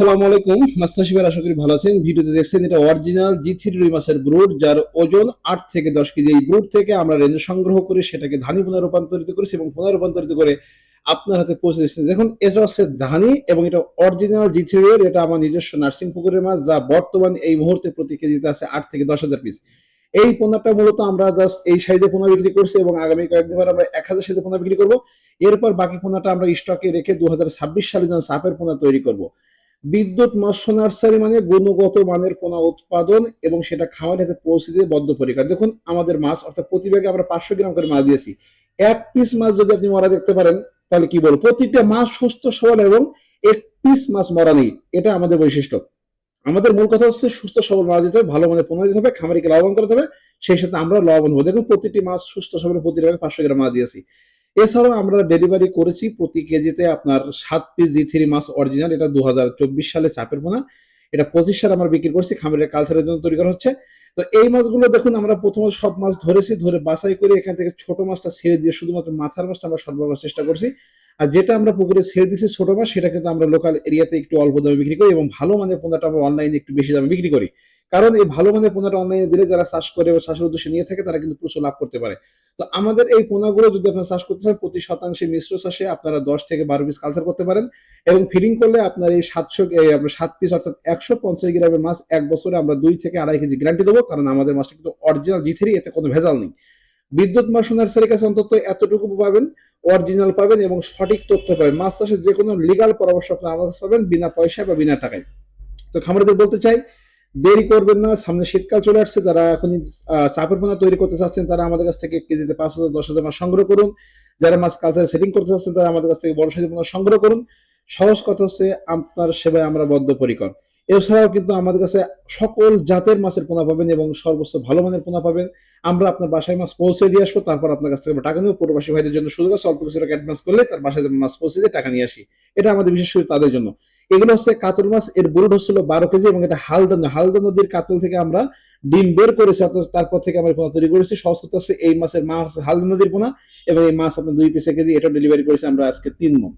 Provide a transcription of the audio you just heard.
আসসালামু আলাইকুম। মাস্টার শিবের আশা করি ভালো আছেন। ভিডিওতে দেখছেন এটা অরিজিনাল জি থ্রি রুই মাছের ব্রুড যার ওজন আট থেকে দশ কেজি। এই ব্রুড থেকে আমরা রেঞ্জ সংগ্রহ করে সেটাকে ধানি পোনা রূপান্তরিত করেছি এবং পোনা রূপান্তরিত করে আপনার হাতে পৌঁছে দিচ্ছেন দেখুন, এটা হচ্ছে ধানি এবং এটা অরিজিনাল জি থ্রি এর। এটা আমার নিজস্ব নার্সিং পুকুরের মাছ, যা বর্তমান এই মুহূর্তে প্রতি কেজিতে আছে আট থেকে দশ হাজার পিস এই পোনাটা মূলত আমরা জাস্ট এই সাইজে পোনা বিক্রি করছি এবং আগামী কয়েকদিন পর আমরা এক হাজার সাইজে পোনা বিক্রি করব। এরপর বাকি পোনাটা আমরা স্টকে রেখে দু হাজার ছাব্বিশ সালে যেন সাপের পোনা তৈরি করব। বিদ্যুৎ মৎস্য নার্সারি মানে গুণগত মানের পোনা উৎপাদন এবং সেটা খাওয়ার পৌঁছে দিয়ে বদ্ধপরিকার। দেখুন, আমাদের মাছ, অর্থাৎ প্রতি ব্যাগে আমরা পাঁচশো গ্রাম করে মাছ দিয়েছি। এক পিস মাছ যদি আপনি মরা দেখতে পারেন, তাহলে কি বলব? প্রতিটা মাছ সুস্থ, সবল এবং এক পিস মাছ মরা নেই। এটা আমাদের বৈশিষ্ট্য। আমাদের মূল কথা হচ্ছে সুস্থ, সবল মাছ দিতে হবে, ভালো মানের পোনা দিতে হবে, খামারিকে লাভবান করতে হবে, সেই সাথে আমরা লাভবান হব। দেখুন, প্রতিটি মাছ সুস্থ, সবল প্রতি ব্যাগে পাঁচশো গ্রাম মাছ দিয়েছি। এছাড়াও আমরা ডেলিভারি করেছি প্রতি কেজিতে আপনার সাত পিস জি থ্রি মাছ অরিজিনাল এটা দুহাজার চব্বিশ সালে চাপের পোনা এটা পঁচিশ সালে আমরা বিক্রি করছি, খামারের কালচারের জন্য তৈরি করা হচ্ছে। তো এই মাছগুলো দেখুন, আমরা প্রথমে সব মাছ ধরেছি, ধরে বাছাই করে এখান থেকে ছোট মাছটা ছেড়ে দিয়ে শুধুমাত্র মাথার মাছটা আমরা সরবরাহ চেষ্টা করছি। আর যেটা আমরা পুকুরে ছেড়ে দিচ্ছি ছোট মাছ সেটা কিন্তু আমরা লোকাল এরিয়াতে একটু অল্প দামে বিক্রি করি এবং ভালো মানের পোনাটা আমরা অনলাইনে একটু বেশি দামে বিক্রি করি। কারণ এই ভালো মানের পোনাটা অনলাইনে দিলে যারা চাষ করে বা চাষের উদ্দেশ্যে নিয়ে থাকে, তারা কিন্তু প্রচুর লাভ করতে পারে। তো আমাদের এই পোনাগুলো যদি আপনারা চাষ করতে চান, প্রতি শতাংশে মিশ্র চাষে আপনারা দশ থেকে বারো পিস কালচার করতে পারেন এবং ফিডিং করলে আপনার এই সাতশো আপনার সাত পিস অর্থাৎ একশো পঞ্চাশ গ্রামের মাছ এক বছরে আমরা দুই থেকে আড়াই কেজি গ্যারান্টি দেবো, কারণ আমাদের মাছটা কিন্তু অরিজিনাল জি থ্রি এতে কোনো ভেজাল নেই। বিদ্যুৎ মাছ নার্সারির কাছে অন্তত এতটুকু পাবেন অরিজিনাল পাবেন এবং সঠিক তথ্য পাবেন। মাছ চাষের যে কোনো লিগাল পরামর্শ আপনারা কাছে পাবেন, বিনা পয়সা বা বিনা টাকায়। তো খামারিদের বলতে চাই দেরি করবেন না, সামনে শীতকাল চলে আসছে যারা এখন চাপের পোনা তৈরি করতে চাচ্ছেন, তারা আমাদের কাছ থেকে কেজিতে পাঁচ হাজার, দশ হাজার সংগ্রহ করুন। যারা মাছ কালচার সেটিং করতে চাচ্ছেন, তারা আমাদের কাছ থেকে বড় সাইজের পোনা সংগ্রহ করুন। সহজ কথা হচ্ছে, আপনার সেবায় আমরা বদ্ধপরিকর। এছাড়াও কিন্তু আমাদের কাছে সকল জাতের মাছের পোনা পাবেন এবং সর্বোচ্চ ভালো মানের পোনা পাবেন। আমরা আপনার বাসায় মাছ পৌঁছে দিয়ে আসব, তারপর আপনার কাছ থেকে টাকা নেব। প্রবাসী ভাইদের জন্য সুযোগ আছে অল্প কিছু টাকা অ্যাডভান্স করলে তার বাসায় যেমন মাছ পৌঁছে দিয়ে টাকা নিয়ে আসি। এটা আমাদের বিশেষ করে তাদের জন্য। এগুলো হচ্ছে কাতল মাছ, এর বুলট হচ্ছিল বারো কেজি এবং এটা হালদা হালদা নদীর কাতল থেকে আমরা ডিম বের করেছি, অর্থাৎ তারপর থেকে আমরা পোনা তৈরি করেছি। সহজ কথা হচ্ছে এই মাছের মা হচ্ছে হালদা নদীর পোনা এবং এই মাছ আপনার দুই পিসে কেজি এটা ডেলিভারি করেছি আমরা আজকে তিন মন